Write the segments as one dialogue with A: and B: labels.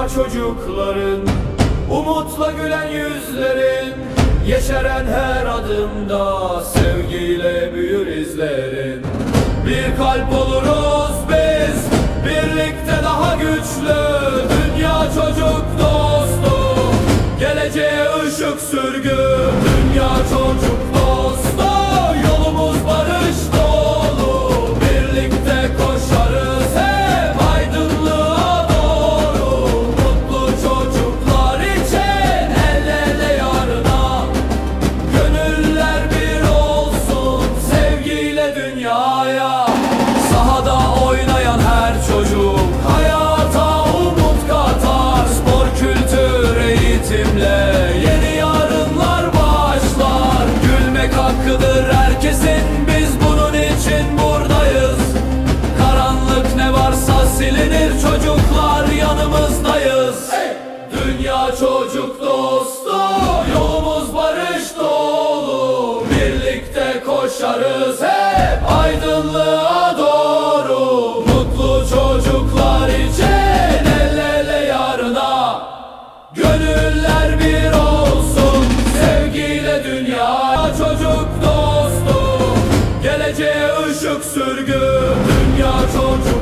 A: Unutma çocukların Umutla gülen yüzlerin Yeşeren her adımda Sevgiyle büyür izlerin. Bir kalp olur Dünya çocuk dostu Yolumuz barış dolu. Birlikte koşarız hep Aydınlığa doğru. Mutlu çocuklar için El ele yarına. Gönüller bir olsun Sevgiyle dünya çocuk dostu. Geleceğe ışık sürgün Dünya çocuk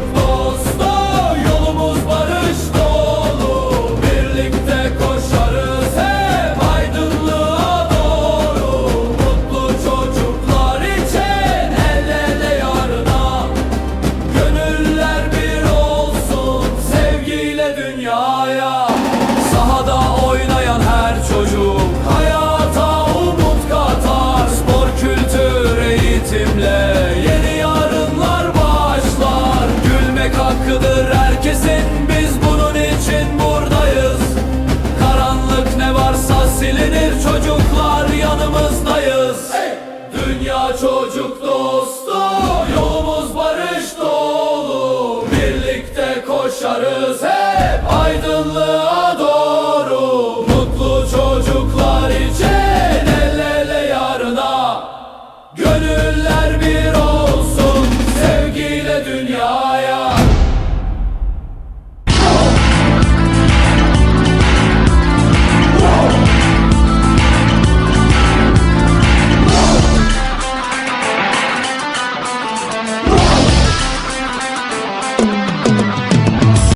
A: Çocuk dostu Yolumuz barış dolu. Birlikte koşarız hep Aydınlığa doğru. Mutlu çocuklar için El ele yarına. Gönüller bir olsun Sevgiyle dünya